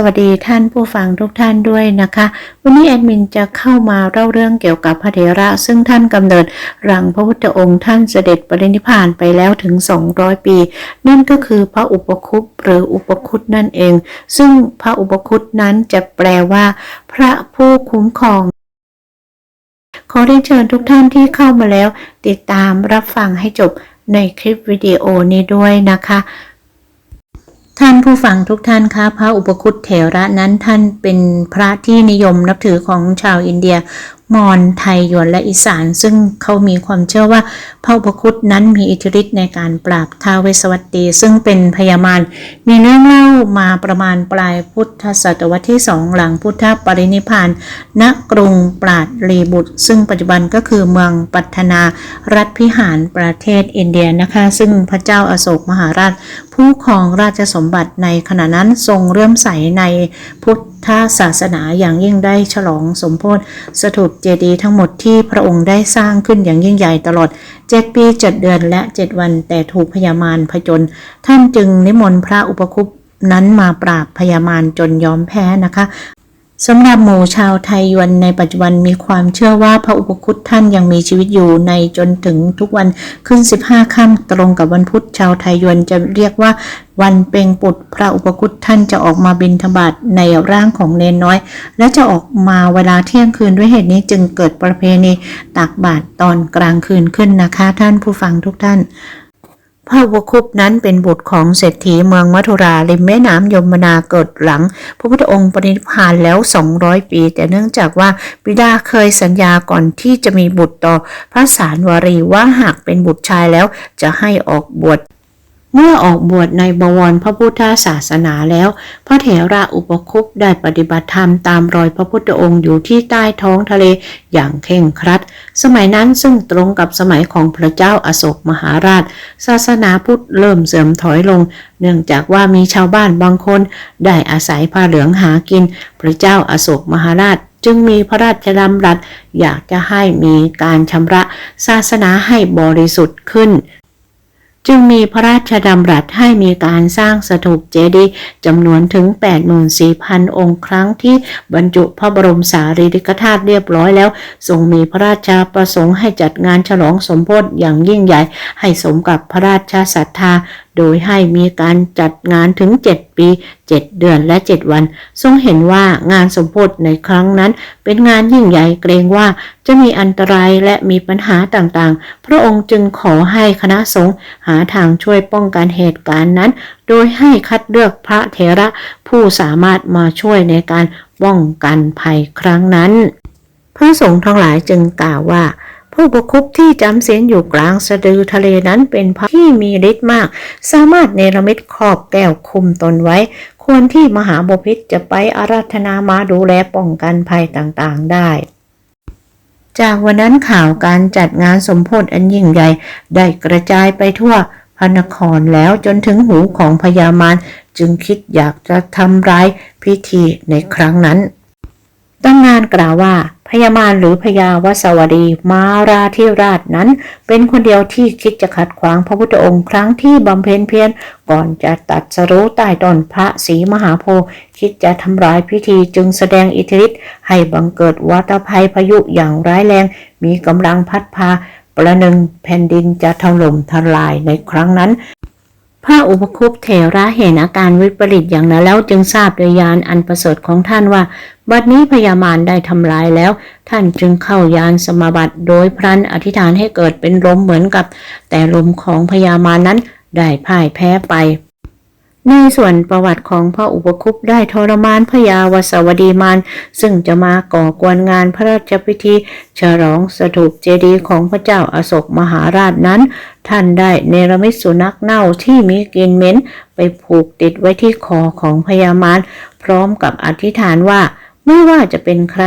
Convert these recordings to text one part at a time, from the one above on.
สวัสดีท่านผู้ฟังทุกท่านด้วยนะคะ วันนี้แอดมินจะเข้ามาเล่าเรื่องเกี่ยวกับพระเถระ ซึ่งท่านกำเนิดรังพระพุทธองค์ท่านเสด็จปรินิพพานไปแล้วถึง 200 ปี นั่นก็คือพระอุปคุปหรืออุปคุตนั่นเอง ซึ่งพระอุปคุตนั้นจะแปลว่า พระผู้คุ้มครองขอได้เชิญทุกท่านที่เข้ามาแล้ว ติดตามรับฟังให้จบในคลิปวิดีโอนี้ด้วยนะคะ ท่านผู้ฟังทุกท่านคะพระอุปคุตเถระนั้นท่านเป็นพระที่นิยมนับถือของชาวอินเดีย มอญไทยยวนและอีสาน ซึ่งเขามีความเชื่อว่าพระอุปคุตนั้นมีอิทธิฤทธิ์ในการปราบท้าวเวสสวัตตีซึ่งเป็นพญามารมีเรื่องเล่ามาประมาณปลายพุทธศตวรรษที่สองหลังพุทธปรินิพานณกรุงปราดลีบุตร ซึ่งปัจจุบันก็คือเมืองปัทนารัฐพิหารประเทศอินเดียนะคะ ซึ่งพระเจ้าอาโศกมหาราช ผู้ครองราชสมบัติในขณะนั้นทรงเรื่มใสในพุทธถ้าศาสนาอย่างยิ่งได้ฉลองสมโพธิสถูปเจดีย์ทั้งหมดที่พระองค์ได้สร้างขึ้นอย่างยิ่งใหญ่ตลอด7ปี7เดือนและ7วันแต่ถูกพญามารผจญท่านจึงนิมนต์พระอุปคุปนั้นมาปราบพญามารจนยอมแพ้นะคะ สำหรับหมู่ชาวไทยยวนในปัจจุบันมีความเชื่อว่าพระอุปคุตท่านยังมีชีวิตอยู่ในจนถึงทุกวันขึ้น 15ค่ำตรงกับวันพุธชาวไทยยวนจะเรียกว่าวันเปงปุตพระอุปคุตท่านจะออกมาบินทบาทในร่างของเนนน้อย และจะออกมาเวลาเที่ยงคืนด้วยเหตุนี้จึงเกิดประเพณีตักบาตรตอนกลางคืนขึ้นนะคะ ท่านผู้ฟังทุกท่าน พระวุ้คุปนั้นเป็นบุตรของเศรษฐีเมืองมัทุราริมแม่น้ำยมนาเกิดหลัง พระพุทธองค์ปรินิพพานแล้ว 200 ปี แต่เนื่องจากว่าบิดาเคยสัญญาก่อนที่จะมีบุตรต่อพระสารวารีว่าหากเป็นบุตรชายแล้วจะให้ออกบวช เมื่อออกบวชในบวรพระพุทธศาสนาแล้ว พระเถระอุปคุปได้ปฏิบัติธรรมตามรอยพระพุทธองค์อยู่ที่ใต้ท้องทะเลอย่างเคร่งครัด สมัยนั้นซึ่งตรงกับสมัยของพระเจ้าอาโศกมหาราช ศาสนาพุทธเริ่มเสื่อมถอยลง เนื่องจากว่ามีชาวบ้านบางคน ได้อาศัยผ้าเหลืองหากิน พระเจ้าอาโศกมหาราชจึงมีพระราชดำรัสอยากจะให้มีการชำระศาสนาให้บริสุทธิ์ขึ้น จึงมีพระราชดำรัสให้มีการสร้างสถูปเจดีย์จำนวนถึง 84,000 องค์ครั้งที่บรรจุพระบรมสารีริกธาตุเรียบร้อยแล้ว ทรงมีพระราชาประสงค์ให้จัดงานฉลองสมโภชอย่างยิ่งใหญ่ให้สมกับพระราชศรัทธา โดยให้มีการจัดงานถึง 7 ปี 7 เดือนและ 7 วัน ทรงเห็นว่างานสมโภชในครั้งนั้น เป็นงานยิ่งใหญ่เกรงว่าจะมีอันตรายและมีปัญหาต่างๆ พระองค์จึงขอให้คณะสงฆ์หาทางช่วยป้องกันเหตุการณ์นั้น โดยให้คัดเลือกพระเถระผู้สามารถมาช่วยในการป้องกันภัยครั้งนั้น พระสงฆ์ทั้งหลายจึงกล่าวว่า ผู้ประคุปที่จำศีลอยู่กลางสะดือทะเลนั้นเป็นพระที่มีฤทธิ์มาก สามารถเนรมิตขอบแก้วคุมตนไว้ ควรที่มหาบพิตรจะไปอาราธนามาดูแลป้องกันภัยต่างๆได้จากวันนั้นข่าวการจัดงานสมโพธิอันยิ่งใหญ่ ได้กระจายไปทั่วพระนครแล้วจนถึงหูของพญามารจึงคิดอยากจะทำร้ายพิธีในครั้งนั้นตำนานกล่าวว่า พญามารหรือพญาวสวดีมาราธิราชนั้น เป็นคนเดียวที่คิดจะขัดขวางพระพุทธองค์ครั้งที่บำเพ็ญเพียรก่อนจะตัดสรู้ใต้ต้นพระศรีมหาโพธิ์คิดจะทำลายพิธีจึงแสดงอิทธิฤทธิ์ให้บังเกิดวัตภัยพายุอย่างร้ายแรง มีกำลังพัดพาประหนึ่งแผ่นดินจะถล่มทลายในครั้งนั้น พระอุปคุปเถระเห็นอาการวิปริตอย่างนั้นแล้วจึงทราบโดยยานอันประเสริฐของท่านว่า บัดนี้พญามารได้ทำลายแล้ว ท่านจึงเข้ายานสมาบัติโดยพรันอธิษฐานให้เกิดเป็นลมเหมือนกับ แต่ลมของพญามารนั้นได้พ่ายแพ้ไป ในส่วนประวัติของพระอุปคุปได้ทรมานพญาวสวดีมารซึ่งจะมาก่อกวนงานพระราชพิธี ฉลองสถูปเจดีย์ของพระเจ้าอาโศกมหาราชนั้น ท่านได้เนรมิตสุนัขเน่าที่มีกลิ่นเหม็นไปผูกติดไว้ที่คอของพญามารพร้อมกับอธิษฐานว่าไม่ว่าจะเป็นใคร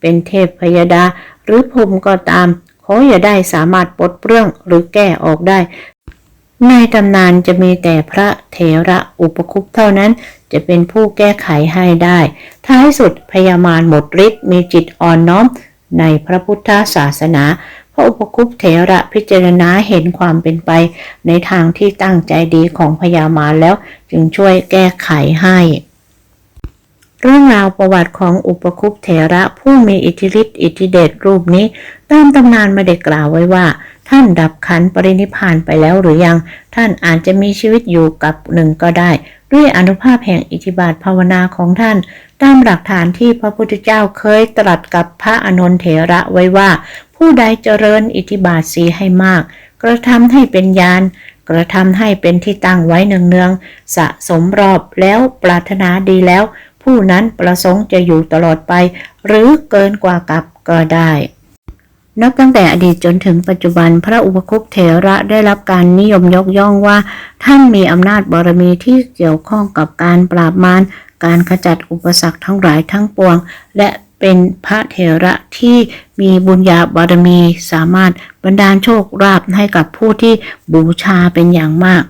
เป็นเทพพยดา หรือพรมก็ตามขออย่าได้สามารถปลดเปลื้องหรือแก้ออกได้ ในตำนานจะมีแต่พระเถระอุปคุปเท่านั้นจะเป็นผู้แก้ไขให้ได้ ท้ายสุดพญามารหมดฤทธิ์มีจิตอ่อนน้อม ในพระพุทธศาสนา พระอุปคุปเถระพิจารณาเห็นความเป็นไป ในทางที่ตั้งใจดีของพญามารแล้วจึงช่วยแก้ไขให้ เรื่องราวประวัติของอุปคุปเถระผู้มีอิทธิฤทธิ์อิทธิเดชรูปนี้ตามตำนานม่ได้กล่าวไว้ว่า ท่านดับขันปรินิพานไปแล้วหรือยัง ท่านอาจจะมีชีวิตอยู่กับหนึ่งก็ได้ ด้วยอนุภาพแห่งอิทธิบาทภาวนาของท่าน ตามหลักฐานที่พระพุทธเจ้าเคยตรัสกับพระอนนทเถระไว้ว่า ผู้ใดเจริญอิทธิบาทสีให้มาก กระทำให้เป็นญาณกระทำให้เป็นที่ตั้งไว้เนืองๆสะสมรอบแล้วปรารถนาดีแล้ว ผู้นั้นประสงค์จะอยู่ตลอดไป หรือเกินกว่ากับก็ได้ นับตั้งแต่อดีตจนถึงปัจจุบันพระอุปคุปเถระได้รับการนิยมยกย่องว่า ท่านมีอำนาจบารมีที่เกี่ยวข้องกับการปราบมารการขจัดอุปสรรคทั้งหลายทั้งปวง และเป็นพระเถระที่มีบุญญาบารมีสามารถบันดาลโชคลาภให้กับผู้ที่บูชาเป็นอย่างมาก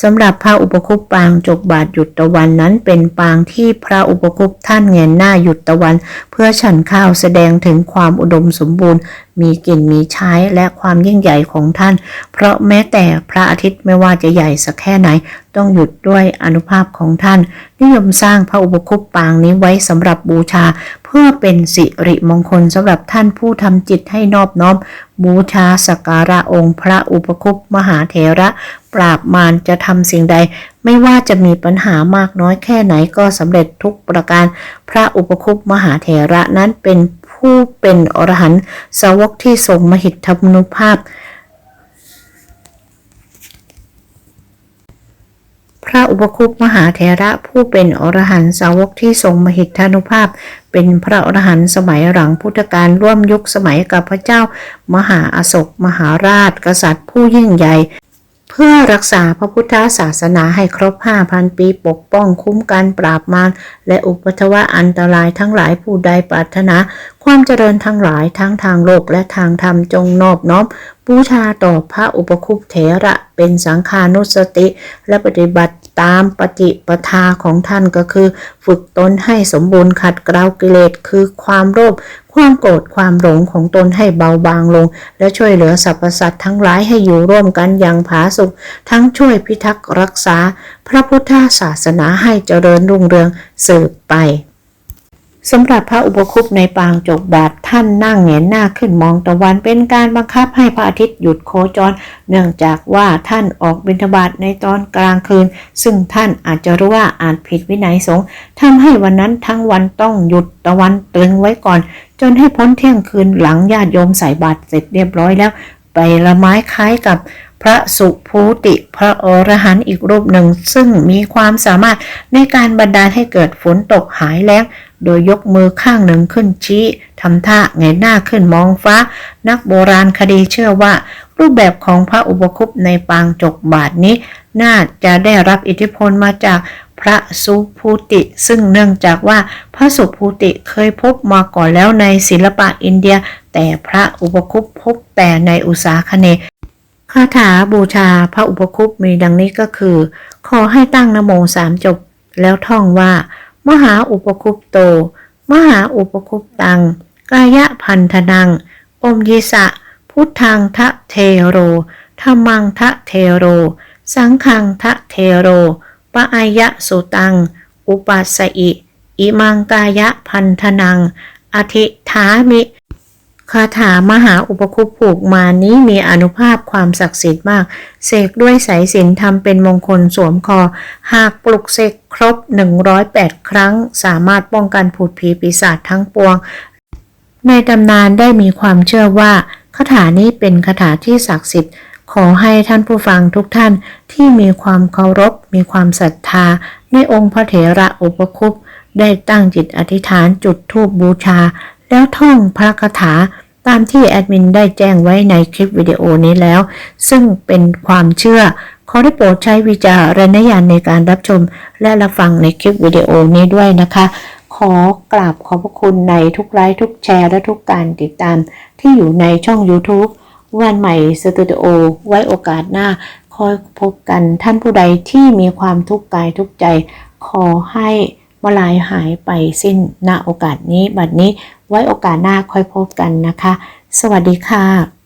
สำหรับพระอุปคุปปางจกบาทหยุดตะวันนั้นเป็นปางที่พระอุปคุปท่านเงยหน้าหยุดตะวัน เพื่อฉันข้าวแสดงถึงความอุดมสมบูรณ์ มีกลิ่นมีใช้และความยิ่งใหญ่ของท่าน เพราะแม้แต่พระอาทิตย์ไม่ว่าจะใหญ่สักแค่ไหน ต้องหยุดด้วยอนุภาพของท่าน นิยมสร้างพระอุปคุปปางนี้ไว้สำหรับบูชา เพื่อเป็นสิริมงคลสำหรับท่านผู้ทำจิตให้นอบน้อม บูชาสักการะองค์พระอุปคุปมหาเถระ ปราบมารจะทำสิ่งใด ไม่ว่าจะมีปัญหามากน้อยแค่ไหนก็สำเร็จทุกประการ พระอุปคุปมหาเถระนั้นเป็น ผู้เป็นอรหันต์สาวกที่ทรงมหิทธานุภาพ พระอุปคุปมหาเถระผู้เป็นอรหันต์สาวกที่ทรงมหิทธานุภาพ เป็นพระอรหันต์สมัยหลังพุทธกาลร่วมยุคสมัยกับพระเจ้า มหาอโศกมหาราช กษัตริย์ผู้ยิ่งใหญ่เพื่อรักษาพระพุทธศาสนาให้ครบ 5,000 ปีปกป้องคุ้มกันปราบมารและอุปทวะอันตรายทั้งหลายผู้ใดปรารถนาความเจริญทั้งหลายทั้งทางโลกและทางธรรมจงนอบน้อมบูชาต่อพระอุปคุปเถระเป็นสังฆานุสติ และปฏิบัติตามปฏิปทาของท่านก็คือ ฝึกตนให้สมบูรณ์ขัดเกลากิเลสคือความโลภความโกรธความหลงของตนให้เบาบางลง และช่วยเหลือสรรพสัตว์ทั้งหลายให้อยู่ร่วมกันอย่างผาสุกทั้งช่วยพิทักษ์รักษา พระพุทธศาสนาให้เจริญรุ่งเรืองสืบไป สำหรับพระอุปคุปในปางจกบาทท่านนั่งแหงนหน้าขึ้นมองตะวันเป็นการบังคับให้พระอาทิตย์หยุดโคจร เนื่องจากว่าท่านออกบิณฑบาตในตอนกลางคืน ซึ่งท่านอาจจะรู้ว่าอาจผิดวินัยสงฆ์ทำให้วันนั้นทั้งวันต้องหยุดตะวันตรึงไว้ก่อน จนให้พ้นเที่ยงคืนหลังญาติโยมใส่บาตรเสร็จเรียบร้อยแล้ว ละไม้คล้ายกับพระสุภูติพระอรหันต์อีกรูปหนึ่ง ซึ่งมีความสามารถในการบันดาลให้เกิดฝนตกหายแล้ง โดยยกมือข้างหนึ่งขึ้นชี้ทำท่าไงยหน้าขึ้นมองฟ้า นักโบราณคดีเชื่อว่า รูปแบบของพระอุปคุปในปางจกบาทนี้ น่าจะได้รับอิทธิพลมาจากพระสุภูติ ซึ่งเนื่องจากว่าพระสุภูติเคยพบมาก่อนแล้วในศิลปะอินเดีย แต่พระอุปคุปพบแต่ในอุษาคเนคาถาบูชาพระอุปคุปมีดังนี้ก็คือ ขอให้ตั้งนโมสามจบ แล้วท่องว่า มหาอุปคุปโต มหาอุปคุปตัง กายะพันธนัง อมยิสะ พุทธังทะเทโรธรรมังทะเทโร สังฆังทะเทโร ปะอายะสุตัง อุปัสสอิ อิมังกายะพันธนัง อธิฐามิ คาถามหาอุปคุปผูกมานี้มีอนุภาพความศักดิ์สิทธิ์มาก เสกด้วยสายสิญจนทำเป็นมงคลสวมคอ หากปลุกเสกครบ 108 ครั้ง สามารถป้องกันผุดผีปีศาจทั้งปวง ในตำนานได้มีความเชื่อว่าคาถานี้เป็นคาถาที่ศักดิ์สิทธิ์ ขอให้ท่านผู้ฟังทุกท่านที่มีความเคารพ มีความศรัทธา ในองค์พระเถระอุปคุปได้ตั้งจิตอธิษฐานจุดธูปบูชา แล้วท่องพระคาถา ตามที่แอดมินได้แจ้งไว้ในคลิปวิดีโอนี้แล้ว ซึ่งเป็นความเชื่อ ขอได้โปรดใช้วิจารณญาณในการรับชม และรับฟังในคลิปวิดีโอนี้ด้วยนะคะ ขอกราบขอบพระคุณในทุกไลค์ทุกแชร์และทุกการติดตาม ที่อยู่ในช่อง YouTube วันใหม่สตูดิโอไว้โอกาสหน้าคอยพบกันท่านผู้ใดที่มีความทุกข์กายทุกใจ ขอให้ มาลายหายไปสิ้นณโอกาสนี้บัดนี้ไว้โอกาสหน้าค่อยพบกันนะคะ สวัสดีค่ะ